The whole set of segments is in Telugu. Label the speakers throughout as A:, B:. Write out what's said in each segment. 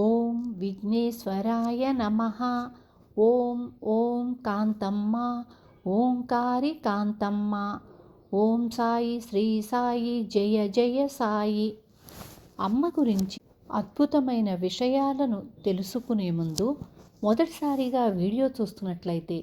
A: ఓం విఘ్నేశ్వరాయ నమ. ఓం ఓం కాంతమ్మ ఓంకారి కాంతమ్మ. ఓం సాయి శ్రీ సాయి జయ జయ సాయి. అమ్మ గురించి అద్భుతమైన విషయాలను తెలుసుకునే ముందు మొదటిసారిగా వీడియో చూస్తున్నట్లయితే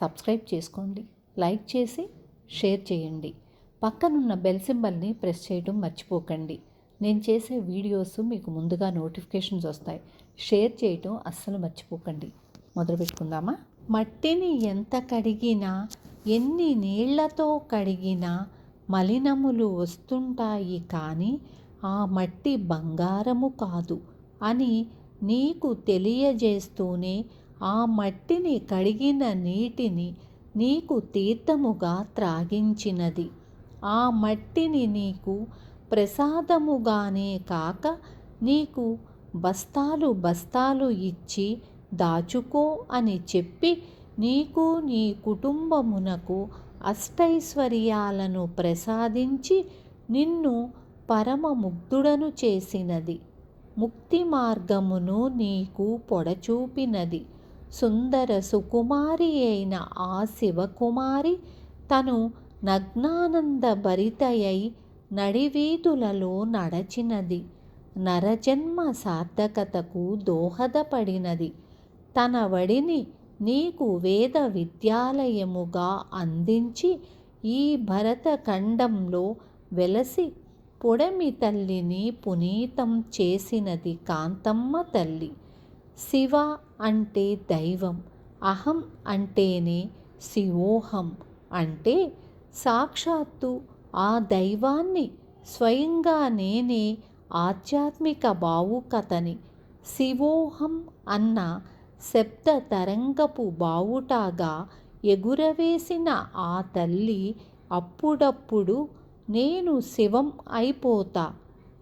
A: సబ్స్క్రైబ్ చేసుకోండి లైక్ చేసి షేర్ చేయండి. పక్కనున్న బెల్ సింబల్ని ప్రెస్ చేయడం మర్చిపోకండి. నేను చేసే వీడియోస్ మీకు ముందుగా నోటిఫికేషన్స్ వస్తాయి. షేర్ చేయటం అస్సలు మర్చిపోకండి. మొదలు పెట్టుకుందామా? మట్టిని ఎంత కడిగినా ఎన్ని నీళ్ళతో కడిగినా మలినములు వస్తుంటాయి కానీ ఆ మట్టి బంగారము కాదు అని నీకు తెలియజేస్తూనే ఆ మట్టిని కడిగిన నీటిని నీకు తీర్థముగా త్రాగించినది. ఆ మట్టిని నీకు ప్రసాదముగానే కాక నీకు బస్తాలు బస్తాలు ఇచ్చి దాచుకో అని చెప్పి నీకు నీ కుటుంబమునకు అష్టైశ్వర్యాలను ప్రసాదించి నిన్ను పరమముగ్ధుడను చేసినది. ముక్తి మార్గమును నీకు పొడచూపినది. సుందర సుకుమారి అయిన ఆ శివకుమారి తను నగ్నానంద భరితయై నడివీధులలో నడచినది. నరజన్మ సార్థకతకు దోహదపడినది. తన వడిని నీకు వేద విద్యాలయముగా అందించి ఈ భరతఖండంలో వెలసి పొడమి తల్లిని పునీతం చేసినది కాంతమ్మ తల్లి. శివ అంటే దైవం అహం అంటేనే శివోహం అంటే సాక్షాత్తు ఆ దైవాన్ని స్వయంగా నేనే ఆధ్యాత్మిక బావుకథని శివోహం అన్న శబ్ద తరంగపు బావుటాగా ఎగురవేసిన ఆ తల్లి అప్పుడప్పుడు నేను శివం అయిపోతా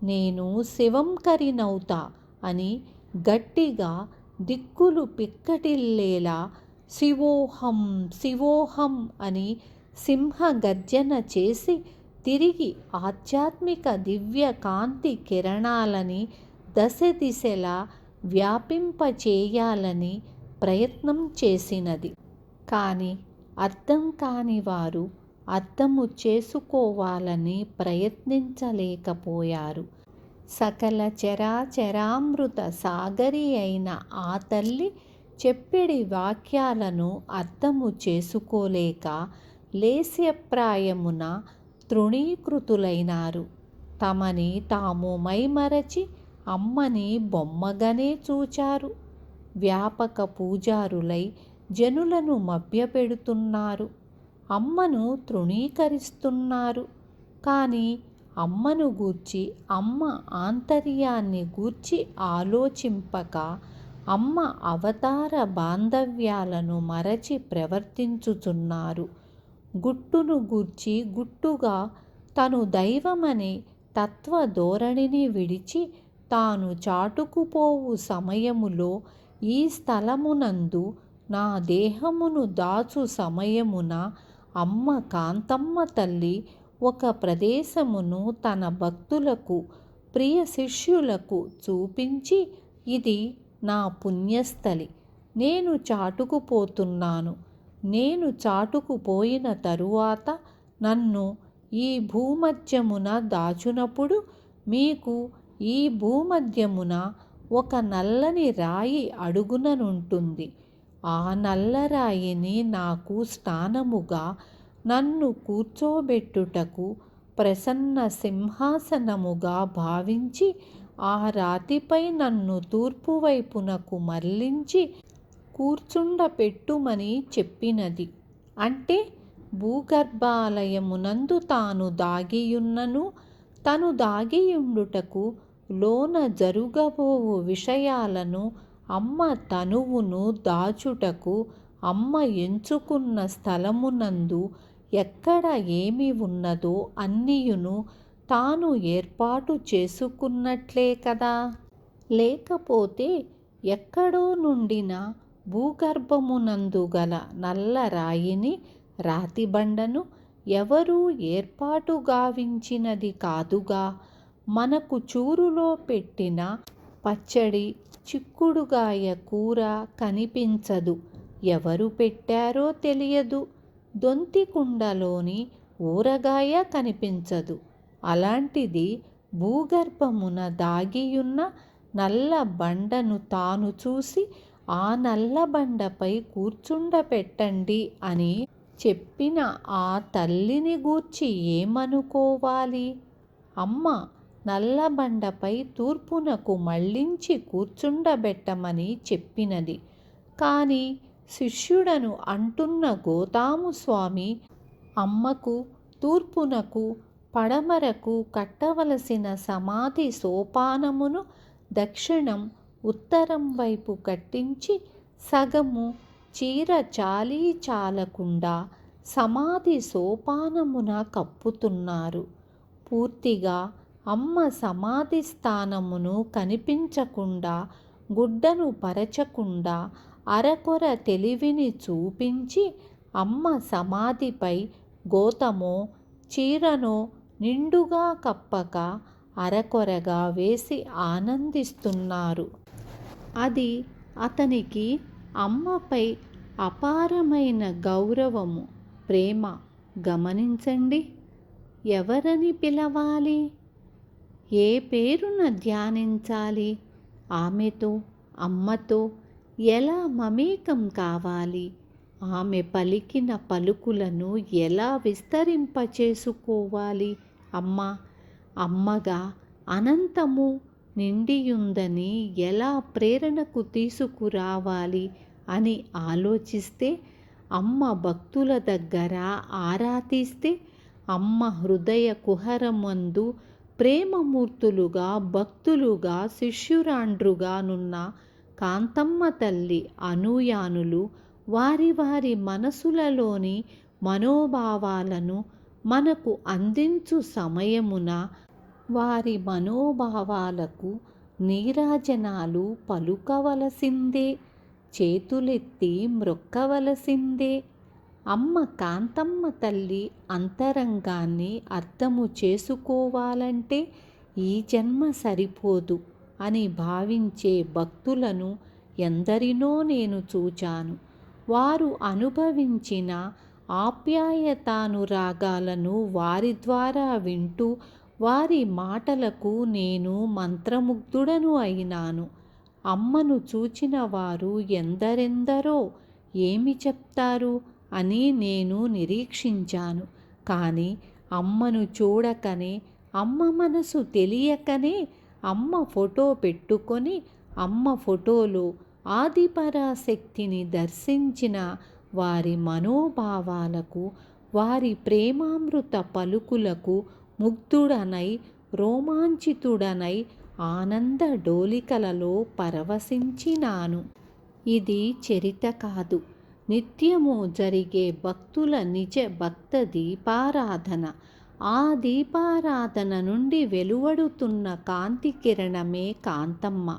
A: నేను శివం కరినవుతా అని గట్టిగా దిక్కులు పిక్కటిల్లేలా శివోహం శివోహం అని సింహ గర్జన చేసి తిరిగి ఆధ్యాత్మిక దివ్య కాంతి కిరణాలని దశ దిశలా వ్యాపింపచేయాలని ప్రయత్నం చేసినది. కానీ అర్థం కాని వారు అర్థము చేసుకోవాలని ప్రయత్నించలేకపోయారు. సకల చరాచరామృత సాగరి అయిన ఆ తల్లి చెప్పిడి వాక్యాలను అర్థము చేసుకోలేక లేస్యప్రాయమున తృణీకృతులైనారు. తమని తాము మైమరచి అమ్మని బొమ్మగానే చూచారు. వ్యాపక పూజారులై జనులను మభ్యపెడుతున్నారు. అమ్మను తృణీకరిస్తున్నారు. కానీ అమ్మను గూర్చి అమ్మ ఆంతర్యాన్ని గూర్చి ఆలోచింపక అమ్మ అవతార బాంధవ్యాలను మరచి ప్రవర్తించుచున్నారు. గుట్టును గూర్చి గుట్టుగా తను దైవమనే తత్వ ధోరణిని విడిచి తాను చాటుకుపోవు సమయములో ఈ స్థలమునందు నా దేహమును దాచు సమయమున అమ్మ కాంతమ్మ తల్లి ఒక ప్రదేశమును తన భక్తులకు ప్రియ శిష్యులకు చూపించి ఇది నా పుణ్యస్థలి. నేను చాటుకుపోతున్నాను. నేను చాటుకుపోయిన తరువాత నన్ను ఈ భూమధ్యమున దాచునప్పుడు మీకు ఈ భూమధ్యమున ఒక నల్లని రాయి అడుగుననుంటుంది. ఆ నల్లరాయిని నాకు స్థానముగా నన్ను కూర్చోబెట్టుటకు ప్రసన్న సింహాసనముగా భావించి ఆ రాతిపై నన్ను తూర్పు వైపునకు మరలించి కూర్చుండపెట్టుమని చెప్పినది. అంటే భూగర్భాలయమునందు తాను దాగియున్నను తను దాగియుండుటకు లోన జరుగబోవు విషయాలను అమ్మ తనువును దాచుటకు అమ్మ ఎంచుకున్న స్థలమునందు ఎక్కడ ఏమి ఉన్నదో అన్నియును తాను ఏర్పాటు చేసుకున్నట్లే కదా? లేకపోతే ఎక్కడో నుండిన భూగర్భమునందు గల నల్ల రాయిని రాతిబండను ఎవరూ ఏర్పాటు గావించినది కాదుగా. మనకు చూరులో పెట్టిన పచ్చడి చిక్కుడుగాయ కూర కనిపించదు. ఎవరు పెట్టారో తెలియదు. దొంతి కుండలోని ఊరగాయ కనిపించదు. అలాంటిది భూగర్భమున దాగియున్న నల్ల బండను తాను చూసి ఆ నల్ల బండపై కూర్చుండపెట్టండి అని చెప్పిన ఆ తల్లిని గూర్చి ఏమనుకోవాలి? అమ్మ నల్లబండపై తూర్పునకు మళ్ళించి కూర్చుండబెట్టమని చెప్పినది. కానీ శిష్యుడను అంటున్న గోతాముస్వామి అమ్మకు తూర్పునకు పడమరకు కట్టవలసిన సమాధి సోపానమును దక్షిణం ఉత్తరం వైపు కట్టించి సగము చీర చాలీ చాలకుండా సమాధి సోపానమున కప్పుతున్నారు. పూర్తిగా అమ్మ సమాధి స్థానమును కనిపించకుండా గుడ్డను పరచకుండా అరకొర తెలివిని చూపించి అమ్మ సమాధిపై గోతమో చీరనో నిండుగా కప్పక అరకొరగా వేసి ఆనందిస్తున్నారు. అది అతనికి అమ్మపై అపారమైన గౌరవము ప్రేమ గమనించండి. ఎవరని పిలవాలి? ఏ పేరున ధ్యానించాలి? ఆమెతో అమ్మతో ఎలా మమేకం కావాలి? ఆమె పలికిన పలుకులను ఎలా విస్తరింపచేసుకోవాలి? అమ్మ అమ్మగా అనంతము నిండియుందని ఎలా ప్రేరణకు తీసుకురావాలి అని ఆలోచిస్తే అమ్మ భక్తుల దగ్గర ఆరా తీస్తే అమ్మ హృదయ కుహరమందు ప్రేమమూర్తులుగా భక్తులుగా శిష్యురాండ్రుగానున్న కాంతమ్మ తల్లి అనూయానులు వారి వారి మనసులలోని మనోభావాలను మనకు అందించు సమయమున వారి మనోభావాలకు నీరాజనాలు పలుకవలసిందే చేతులెత్తి మ్రొక్కవలసిందే. అమ్మ కాంతమ్మ తల్లి అంతరంగాన్ని అర్థము చేసుకోవాలంటే ఈ జన్మ సరిపోదు అని భావించే భక్తులను ఎందరినో నేను చూచాను. వారు అనుభవించిన ఆప్యాయతానురాగాలను వారి ద్వారా వింటూ వారి మాటలకు నేను మంత్రముగ్ధుడను అయినాను. అమ్మను చూచిన వారు ఎందరెందరో ఏమి చెప్తారు అని నేను నిరీక్షించాను. కానీ అమ్మను చూడకనే అమ్మ మనసు తెలియకనే అమ్మ ఫోటో పెట్టుకొని అమ్మ ఫోటోలో ఆదిపరాశక్తిని దర్శించిన వారి మనోభావాలకు వారి ప్రేమామృత పలుకులకు ముగ్ధుడనై రోమాంచితుడనై ఆనంద డోలికలలో పరవశించినాను. ఇది చరిత కాదు. నిత్యము జరిగే భక్తుల నిజ భక్త దీపారాధన. ఆ దీపారాధన నుండి వెలువడుతున్న కాంతి కిరణమే కాంతమ్మ.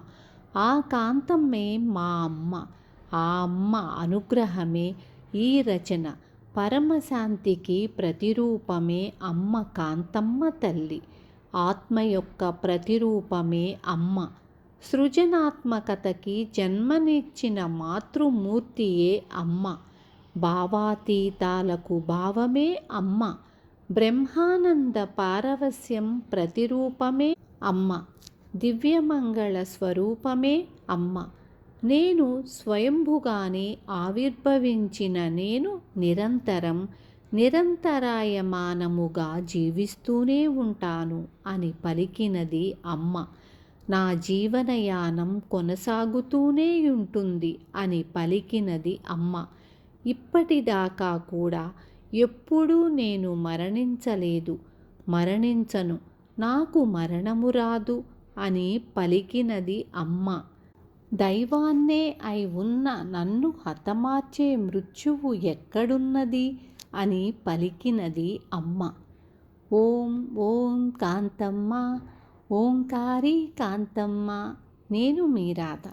A: ఆ కాంతమ్మే మా అమ్మ. ఆ అమ్మ అనుగ్రహమే ఈ రచన. పరమశాంతికి ప్రతిరూపమే అమ్మ కాంతమ్మ తల్లి. ఆత్మ యొక్క ప్రతిరూపమే అమ్మ. సృజనాత్మకతకి జన్మనిచ్చిన మాతృమూర్తియే అమ్మ. భావాతీతాలకు భావమే అమ్మ. బ్రహ్మానంద పారవస్యం ప్రతిరూపమే అమ్మ. దివ్యమంగళ స్వరూపమే అమ్మ. నేను స్వయంభుగానే ఆవిర్భవించిన నేను నిరంతరం నిరంతరాయమానముగా జీవిస్తూనే ఉంటాను అని పలికినది అమ్మ. నా జీవనయానం కొనసాగుతూనే ఉంటుంది అని పలికినది అమ్మ. ఇప్పటిదాకా కూడా ఎప్పుడూ నేను మరణించలేదు. మరణించను నాకు మరణము రాదు అని పలికినది అమ్మ. దైవాన్నే అయి ఉన్న నన్ను హతమార్చే మృత్యువు ఎక్కడున్నది? అని పలికినది అమ్మ. ఓం ఓం కాంతమ్మ ఓంకారి కాంతమ్మ నేను మీ రాధ.